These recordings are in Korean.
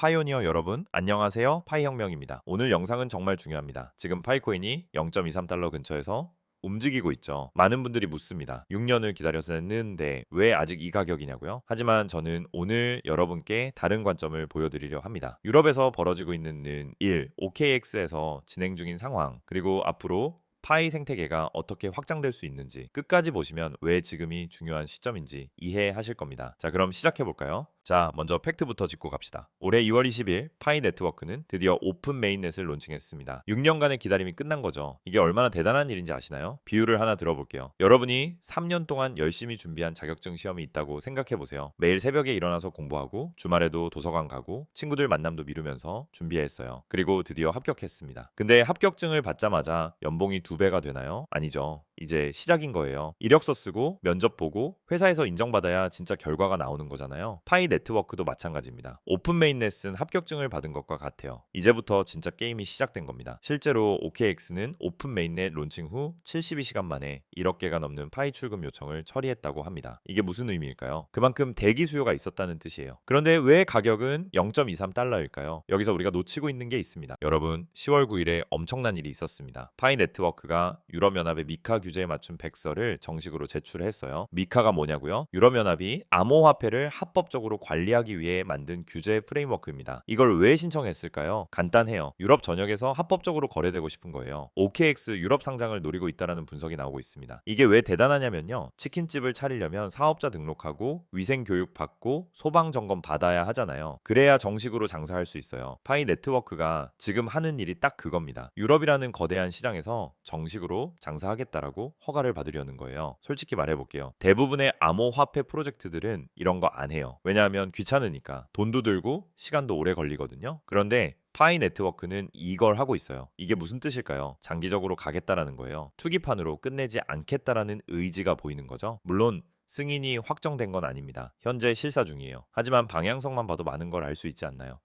파이오니어 여러분, 안녕하세요. 파이혁명입니다. 오늘 영상은 정말 중요합니다. 지금 파이코인이 0.23달러 근처에서 움직이고 있죠. 많은 분들이 묻습니다. 6년을 기다려서 냈는데 왜 아직 이 가격이냐고요? 하지만 저는 오늘 여러분께 다른 관점을 보여드리려 합니다. 유럽에서 벌어지고 있는 일, OKX에서 진행 중인 상황, 그리고 앞으로 파이 생태계가 어떻게 확장될 수 있는지 끝까지 보시면 왜 지금이 중요한 시점인지 이해하실 겁니다. 자, 그럼 시작해 볼까요? 자, 먼저 팩트부터 짚고 갑시다. 올해 2월 20일 파이 네트워크는 드디어 오픈 메인넷을 론칭했습니다. 6년간의 기다림이 끝난 거죠. 이게 얼마나 대단한 일인지 아시나요? 비유를 하나 들어볼게요. 여러분이 3년 동안 열심히 준비한 자격증 시험이 있다고 생각해 보세요. 매일 새벽에 일어나서 공부하고 주말에도 도서관 가고 친구들 만남도 미루면서 준비했어요. 그리고 드디어 합격했습니다. 근데 합격증을 받자마자 연봉이 두 배가 되나요? 아니죠. 이제 시작인 거예요. 이력서 쓰고 면접 보고 회사에서 인정받아야 진짜 결과가 나오는 거잖아요. 파이 네트워크도 마찬가지입니다. 오픈 메인넷은 합격증을 받은 것과 같아요. 이제부터 진짜 게임이 시작된 겁니다. 실제로 OKX는 오픈 메인넷 론칭 후 72시간 만에 1억 개가 넘는 파이 출금 요청을 처리했다고 합니다. 이게 무슨 의미일까요? 그만큼 대기 수요가 있었다는 뜻이에요. 그런데 왜 가격은 0.23달러일까요? 여기서 우리가 놓치고 있는 게 있습니다. 여러분, 10월 9일에 엄청난 일이 있었습니다. 파이 네트워크가 유럽연합의 미카 규 제에 맞춘 백서를 정식으로 제출했어요. 미카가 뭐냐고요? 유럽연합이 암호화폐를 합법적으로 관리하기 위해 만든 규제 프레임워크입니다. 이걸 왜 신청했을까요? 간단해요. 유럽 전역에서 합법적으로 거래되고 싶은 거예요. OKX 유럽 상장을 노리고 있다라는 분석이 나오고 있습니다. 이게 왜 대단하냐면요. 치킨집을 차리려면 사업자 등록하고 위생 교육 받고 소방 점검 받아야 하잖아요. 그래야 정식으로 장사할 수 있어요. 파이 네트워크가 지금 하는 일이 딱 그겁니다. 유럽이라는 거대한 시장에서 정식으로 장사하겠다라고 허가를 받으려는 거예요. 솔직히 말해볼게요. 대부분의 암호화폐 프로젝트들은 이런 거 안 해요. 왜냐하면 귀찮으니까 돈도 들고 시간도 오래 걸리거든요. 그런데 파이 네트워크는 이걸 하고 있어요. 이게 무슨 뜻일까요? 장기적으로 가겠다라는 거예요. 투기판으로 끝내지 않겠다라는 의지가 보이는 거죠. 물론 승인이 확정된 건 아닙니다. 현재 실사 중이에요. 하지만 방향성만 봐도 많은 걸 알 수 있지 않나요?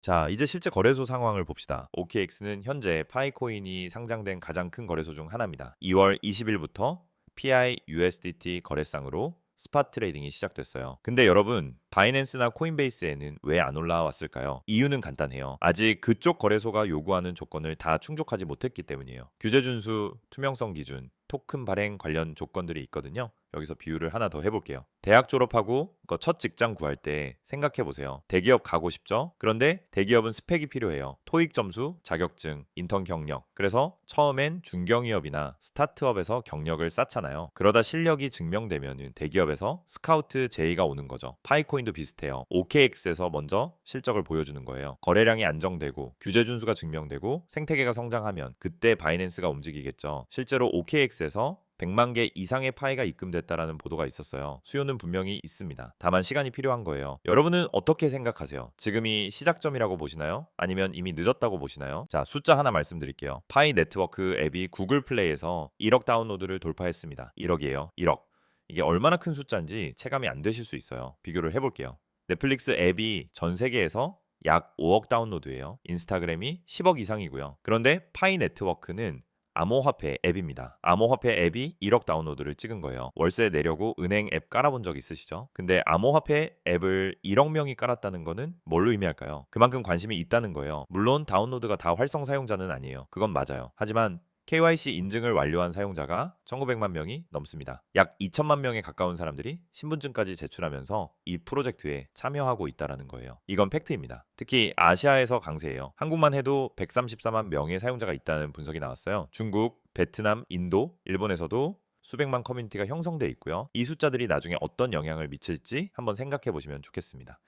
자, 이제 실제 거래소 상황을 봅시다. OKX는 현재 파이코인이 상장된 가장 큰 거래소 중 하나입니다. 2월 20일부터 PI USDT 거래상으로 스팟 트레이딩이 시작됐어요. 근데 여러분, 바이낸스나 코인베이스에는 왜 안 올라왔을까요? 이유는 간단해요. 아직 그쪽 거래소가 요구하는 조건을 다 충족하지 못했기 때문이에요. 규제 준수, 투명성 기준, 토큰 발행 관련 조건들이 있거든요. 여기서 비유를 하나 더 해볼게요. 대학 졸업하고 첫 직장 구할 때 생각해 보세요. 대기업 가고 싶죠? 그런데 대기업은 스펙이 필요해요. 토익 점수, 자격증, 인턴 경력. 그래서 처음엔 중경기업이나 스타트업에서 경력을 쌓잖아요. 그러다 실력이 증명되면 대기업에서 스카우트 제의가 오는 거죠. 파이코인도 비슷해요. OKX에서 먼저 실적을 보여주는 거예요. 거래량이 안정되고 규제 준수가 증명되고 생태계가 성장하면 그때 바이낸스가 움직이겠죠. 실제로 OKX에서 100만 개 이상의 파이가 입금됐다라는 보도가 있었어요. 수요는 분명히 있습니다. 다만 시간이 필요한 거예요. 여러분은 어떻게 생각하세요? 지금이 시작점이라고 보시나요? 아니면 이미 늦었다고 보시나요? 자, 숫자 하나 말씀드릴게요. 파이 네트워크 앱이 구글 플레이에서 1억 다운로드를 돌파했습니다. 1억이에요. 1억. 이게 얼마나 큰 숫자인지 체감이 안 되실 수 있어요. 비교를 해볼게요. 넷플릭스 앱이 전 세계에서 약 5억 다운로드예요. 인스타그램이 10억 이상이고요. 그런데 파이 네트워크는 암호화폐 앱입니다. 암호화폐 앱이 1억 다운로드를 찍은 거예요. 월세 내려고 은행 앱 깔아본 적 있으시죠? 근데 암호화폐 앱을 1억 명이 깔았다는 거는 뭘로 의미할까요? 그만큼 관심이 있다는 거예요. 물론 다운로드가 다 활성 사용자는 아니에요. 그건 맞아요. 하지만 KYC 인증을 완료한 사용자가 1900만 명이 넘습니다. 약 2천만 명에 가까운 사람들이 신분증까지 제출하면서 이 프로젝트에 참여하고 있다는 거예요. 이건 팩트입니다. 특히 아시아에서 강세예요. 한국만 해도 134만 명의 사용자가 있다는 분석이 나왔어요. 중국, 베트남, 인도, 일본에서도 수백만 커뮤니티가 형성돼 있고요. 이 숫자들이 나중에 어떤 영향을 미칠지 한번 생각해 보시면 좋겠습니다.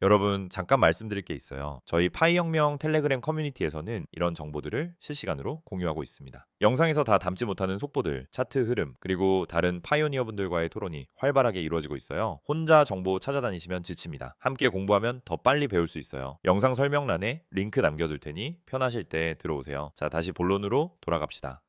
여러분 잠깐 말씀드릴 게 있어요. 저희 파이혁명 텔레그램 커뮤니티에서는 이런 정보들을 실시간으로 공유하고 있습니다. 영상에서 다 담지 못하는 속보들, 차트 흐름, 그리고 다른 파이오니어 분들과의 토론이 활발하게 이루어지고 있어요. 혼자 정보 찾아다니시면 지칩니다. 함께 공부하면 더 빨리 배울 수 있어요. 영상 설명란에 링크 남겨둘 테니 편하실 때 들어오세요. 자, 다시 본론으로 돌아갑시다.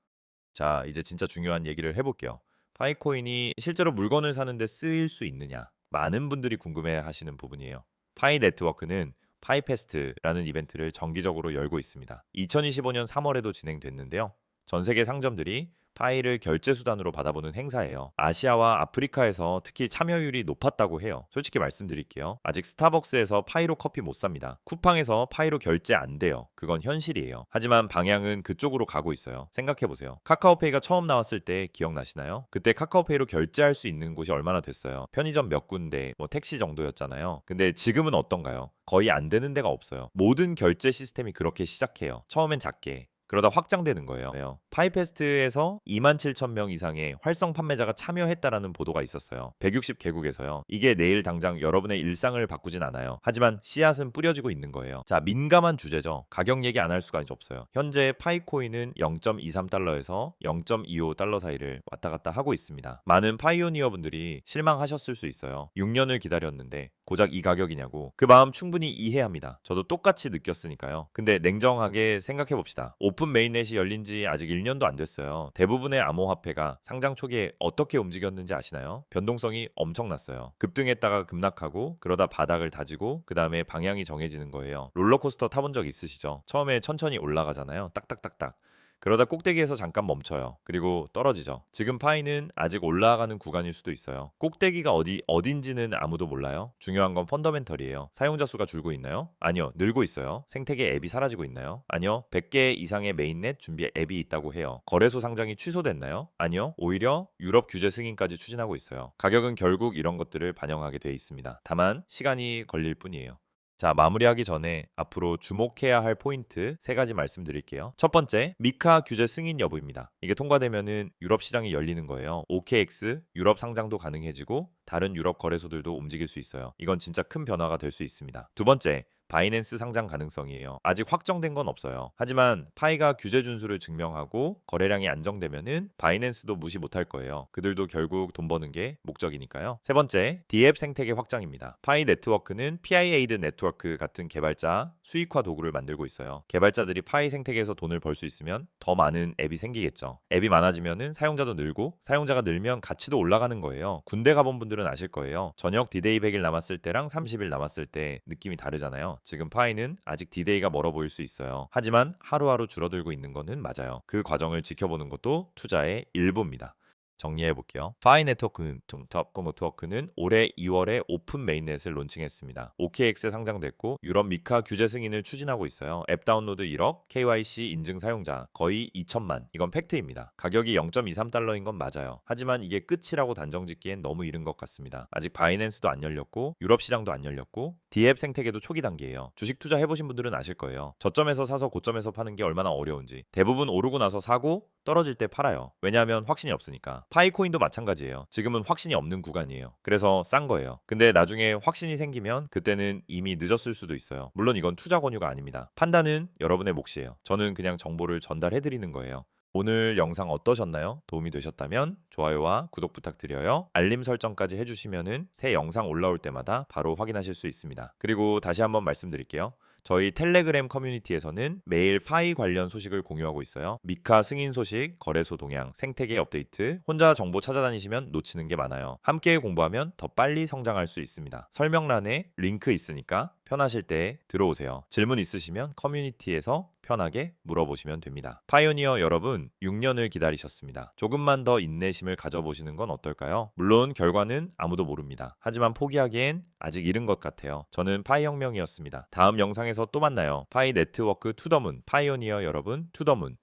자, 이제 진짜 중요한 얘기를 해볼게요. 파이코인이 실제로 물건을 사는데 쓰일 수 있느냐? 많은 분들이 궁금해 하시는 부분이에요. 파이 네트워크는 파이페스트라는 이벤트를 정기적으로 열고 있습니다. 2025년 3월에도 진행됐는데요. 전 세계 상점들이 파이를 결제 수단으로 받아보는 행사예요. 아시아와 아프리카에서 특히 참여율이 높았다고 해요. 솔직히 말씀드릴게요. 아직 스타벅스에서 파이로 커피 못 삽니다. 쿠팡에서 파이로 결제 안 돼요. 그건 현실이에요. 하지만 방향은 그쪽으로 가고 있어요. 생각해 보세요. 카카오페이가 처음 나왔을 때 기억나시나요? 그때 카카오페이로 결제할 수 있는 곳이 얼마나 됐어요? 편의점 몇 군데, 뭐 택시 정도였잖아요. 근데 지금은 어떤가요? 거의 안 되는 데가 없어요. 모든 결제 시스템이 그렇게 시작해요. 처음엔 작게, 그러다 확장되는 거예요. 파이페스트에서 2만 7천 명 이상의 활성 판매자가 참여했다라는 보도가 있었어요. 160개국에서요. 이게 내일 당장 여러분의 일상을 바꾸진 않아요. 하지만 씨앗은 뿌려지고 있는 거예요. 자, 민감한 주제죠. 가격 얘기 안 할 수가 없어요. 현재 파이코인은 0.23달러에서 0.25달러 사이를 왔다 갔다 하고 있습니다. 많은 파이오니어 분들이 실망하셨을 수 있어요. 6년을 기다렸는데 고작 이 가격이냐고. 그 마음 충분히 이해합니다. 저도 똑같이 느꼈으니까요. 근데 냉정하게 생각해 봅시다. 오픈 메인넷이 열린 지 아직 1년도 안 됐어요. 대부분의 암호화폐가 상장 초기에 어떻게 움직였는지 아시나요? 변동성이 엄청났어요. 급등했다가 급락하고 그러다 바닥을 다지고 그 다음에 방향이 정해지는 거예요. 롤러코스터 타본 적 있으시죠? 처음에 천천히 올라가잖아요. 딱딱딱딱. 그러다 꼭대기에서 잠깐 멈춰요. 그리고 떨어지죠. 지금 파이는 아직 올라가는 구간일 수도 있어요. 꼭대기가 어디 어딘지는 아무도 몰라요. 중요한 건 펀더멘털이에요. 사용자 수가 줄고 있나요? 아니요. 늘고 있어요. 생태계 앱이 사라지고 있나요? 아니요. 100개 이상의 메인넷 준비 앱이 있다고 해요. 거래소 상장이 취소됐나요? 아니요. 오히려 유럽 규제 승인까지 추진하고 있어요. 가격은 결국 이런 것들을 반영하게 돼 있습니다. 다만 시간이 걸릴 뿐이에요. 자, 마무리하기 전에 앞으로 주목해야 할 포인트 세 가지 말씀드릴게요. 첫 번째, 미카 규제 승인 여부입니다. 이게 통과되면은 유럽 시장이 열리는 거예요. OKX 유럽 상장도 가능해지고 다른 유럽 거래소들도 움직일 수 있어요. 이건 진짜 큰 변화가 될 수 있습니다. 두 번째, 바이낸스 상장 가능성이에요. 아직 확정된 건 없어요. 하지만 파이가 규제 준수를 증명하고 거래량이 안정되면은 바이낸스도 무시 못할 거예요. 그들도 결국 돈 버는 게 목적이니까요. 세 번째, D앱 생태계 확장입니다. 파이 네트워크는 PI 에이드 네트워크 같은 개발자 수익화 도구를 만들고 있어요. 개발자들이 파이 생태계에서 돈을 벌 수 있으면 더 많은 앱이 생기겠죠. 앱이 많아지면은 사용자도 늘고 사용자가 늘면 가치도 올라가는 거예요. 군대 가본 분들은 아실 거예요. 저녁 디데이 100일 남았을 때랑 30일 남았을 때 느낌이 다르잖아요. 지금 파이는 아직 디데이가 멀어 보일 수 있어요. 하지만 하루하루 줄어들고 있는 거는 맞아요. 그 과정을 지켜보는 것도 투자의 일부입니다. 정리해 볼게요. 파이 네트워크는 톱코 네트워크는 올해 2월에 오픈 메인넷을 론칭했습니다. OKX에 상장됐고 유럽 미카 규제 승인을 추진하고 있어요. 앱 다운로드 1억, KYC 인증 사용자 거의 2천만. 이건 팩트입니다. 가격이 0.23달러인 건 맞아요. 하지만 이게 끝이라고 단정짓기엔 너무 이른 것 같습니다. 아직 바이낸스도 안 열렸고 유럽 시장도 안 열렸고 D앱 생태계도 초기 단계예요. 주식 투자 해보신 분들은 아실 거예요. 저점에서 사서 고점에서 파는 게 얼마나 어려운지. 대부분 오르고 나서 사고 떨어질 때 팔아요. 왜냐하면 확신이 없으니까. 파이코인도 마찬가지예요. 지금은 확신이 없는 구간이에요. 그래서 싼 거예요. 근데 나중에 확신이 생기면 그때는 이미 늦었을 수도 있어요. 물론 이건 투자 권유가 아닙니다. 판단은 여러분의 몫이에요. 저는 그냥 정보를 전달해 드리는 거예요. 오늘 영상 어떠셨나요? 도움이 되셨다면 좋아요와 구독 부탁드려요. 알림 설정까지 해주시면은 새 영상 올라올 때마다 바로 확인하실 수 있습니다. 그리고 다시 한번 말씀드릴게요. 저희 텔레그램 커뮤니티에서는 매일 파이 관련 소식을 공유하고 있어요. 미카 승인 소식, 거래소 동향, 생태계 업데이트, 혼자 정보 찾아다니시면 놓치는 게 많아요. 함께 공부하면 더 빨리 성장할 수 있습니다. 설명란에 링크 있으니까 편하실 때 들어오세요. 질문 있으시면 커뮤니티에서 편하게 물어보시면 됩니다. 파이오니어 여러분, 6년을 기다리셨습니다. 조금만 더 인내심을 가져보시는 건 어떨까요? 물론 결과는 아무도 모릅니다. 하지만 포기하기엔 아직 이른 것 같아요. 저는 파이 혁명이었습니다. 다음 영상에서 또 만나요. 파이 네트워크 투더문, 파이오니어 여러분 투더문.